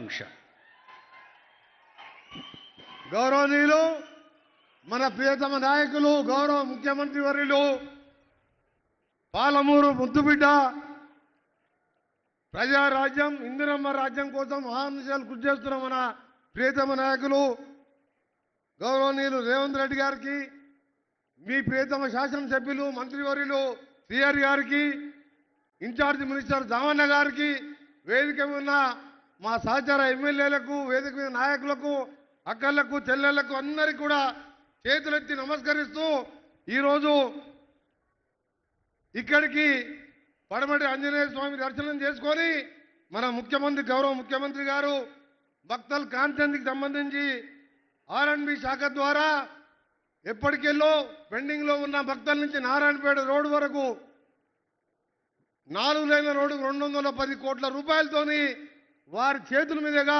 ఆకాంక్ష గౌరవనీయులు మన ప్రియతమ నాయకులు గౌరవ ముఖ్యమంత్రి వర్యులు పాలమూరు ముద్దుబిడ్డ ప్రజారాజ్యం ఇందిరమ్మ రాజ్యం కోసం మహానిశాలు కృషి చేస్తున్న మన ప్రియతమ నాయకులు గౌరవనీయులు రేవంత్ రెడ్డి గారికి మీ ప్రియతమ శాసనసభ్యులు మంత్రివర్యులు సిఆర్ గారికి ఇన్ఛార్జ్ మినిస్టర్ దామన్న గారికి వేదిక ఉన్న మా సహచార ఎమ్మెల్యేలకు వేదిక మీద నాయకులకు అక్కలకు చెల్లెళ్ళకు అందరికీ కూడా చేతులెత్తి నమస్కరిస్తూ ఈరోజు ఇక్కడికి పడమటి ఆంజనేయ స్వామి దర్శనం చేసుకొని మన ముఖ్యమంత్రి గౌరవ ముఖ్యమంత్రి గారు భక్తల్ కాంతికి సంబంధించి ఆర్ఎండ్బి శాఖ ద్వారా ఎప్పటికెళ్ళో పెండింగ్లో ఉన్న భక్తుల నుంచి నారాయణపేట రోడ్డు వరకు నాలుగు లైన్ల రోడ్డుకు రెండు వందల పది కోట్ల రూపాయలతోని వారి చేతుల మీదుగా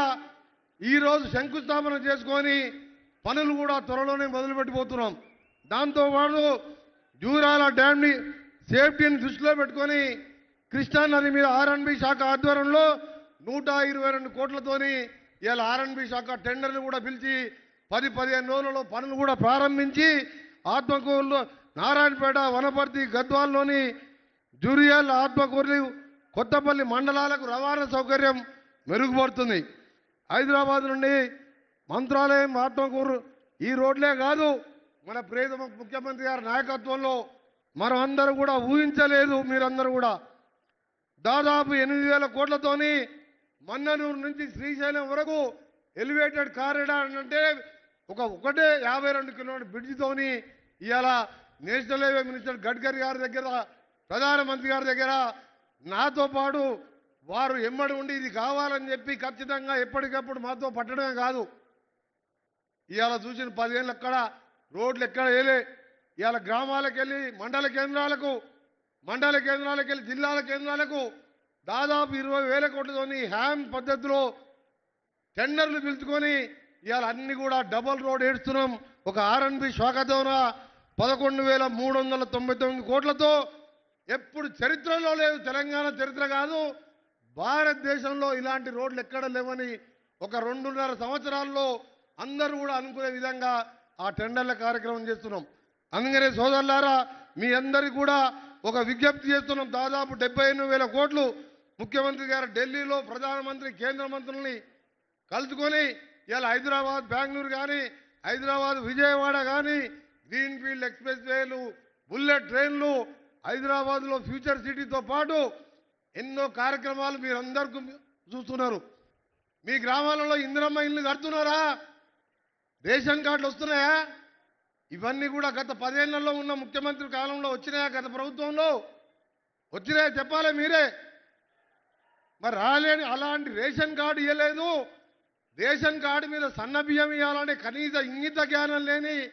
ఈరోజు శంకుస్థాపన చేసుకొని పనులు కూడా త్వరలోనే మొదలుపెట్టిపోతున్నాం. దాంతోపాటు జూరాల డ్యామ్ని సేఫ్టీని దృష్టిలో పెట్టుకొని కృష్ణా నది మీద ఆర్ఎన్బి శాఖ ఆధ్వర్యంలో నూట ఇరవై రెండు కోట్లతోని ఇవాళ ఆర్ఎన్బి శాఖ టెండర్లు కూడా పిలిచి పది పదిహేను రోజులలో పనులు కూడా ప్రారంభించి ఆత్మకూరులో నారాయణపేట వనపర్తి గద్వాల్లోని జూరియల్ ఆత్మకూరు కొత్తపల్లి మండలాలకు రవాణా సౌకర్యం మెరుగుపడుతుంది. హైదరాబాద్ నుండి మంత్రాలయం ఆత్మకూరు ఈ రోడ్లే కాదు మన ప్రియతమ ముఖ్యమంత్రి గారి నాయకత్వంలో మనం అందరూ కూడా ఊహించలేదు మీరందరూ కూడా. దాదాపు ఎనిమిది వేల కోట్లతోని మన్ననూరు నుంచి శ్రీశైలం వరకు ఎలివేటెడ్ కారిడార్ అంటే ఒక ఒకటే యాభై రెండు కిలోమీటర్ బ్రిడ్జితోని ఇవాళ నేషనల్ హైవే మినిస్టర్ గడ్కరీ గారి దగ్గర ప్రధానమంత్రి గారి దగ్గర నాతో పాటు వారు ఎమ్మడి ఉండి ఇది కావాలని చెప్పి ఖచ్చితంగా ఎప్పటికప్పుడు మాతో పట్టడమే కాదు. ఇవాళ చూసిన పదిహేనులు ఎక్కడ రోడ్లు ఎక్కడ వేయలే ఇవాళ గ్రామాలకు వెళ్ళి మండల కేంద్రాలకు మండల కేంద్రాలకు వెళ్ళి జిల్లాల కేంద్రాలకు దాదాపు ఇరవై వేల కోట్లతోని హ్యామ్ పద్ధతిలో టెండర్లు పిలుచుకొని ఇవాళ అన్ని కూడా డబల్ రోడ్ ఏడుస్తున్నాం. ఒక ఆర్ఎన్బి శాఖతోన పదకొండు వేల మూడు వందల తొంభై తొమ్మిది కోట్లతో ఎప్పుడు చరిత్రలో లేదు తెలంగాణ చరిత్ర కాదు. భారతదేశంలో ఇలాంటి రోడ్లు ఎక్కడ లేవని ఒక రెండున్నర సంవత్సరాల్లో అందరూ కూడా అనుకునే విధంగా ఆ టెండర్ల కార్యక్రమం చేస్తున్నాం. అందుకనే సోదరులారా మీ అందరికీ కూడా ఒక విజ్ఞప్తి చేస్తున్నాం. దాదాపు డెబ్బై ఎనిమిది వేల కోట్లు ముఖ్యమంత్రి గారు ఢిల్లీలో ప్రధానమంత్రి కేంద్ర మంత్రుల్ని కలుసుకొని ఇలా హైదరాబాద్ బెంగళూరు కానీ హైదరాబాద్ విజయవాడ కానీ గ్రీన్ ఫీల్డ్ ఎక్స్ప్రెస్ వేలు బుల్లెట్ ట్రైన్లు హైదరాబాద్లో ఫ్యూచర్ సిటీతో పాటు ఎన్నో కార్యక్రమాలు మీరందరికీ చూస్తున్నారు. మీ గ్రామాలలో ఇందిరమ్మ ఇల్లు కడుతున్నారా? రేషన్ కార్డులు వస్తున్నాయా? ఇవన్నీ కూడా గత పదేళ్ళలో ఉన్న ముఖ్యమంత్రి కాలంలో వచ్చినాయా గత ప్రభుత్వంలో? వచ్చినాయా చెప్పాలి మీరే? మరి రాలేని అలాంటి రేషన్ కార్డు ఇవ్వలేదు రేషన్ కార్డు మీద సన్న బియ్యం ఇవ్వాలంటే కనీస ఇంగిత జ్ఞానం లేని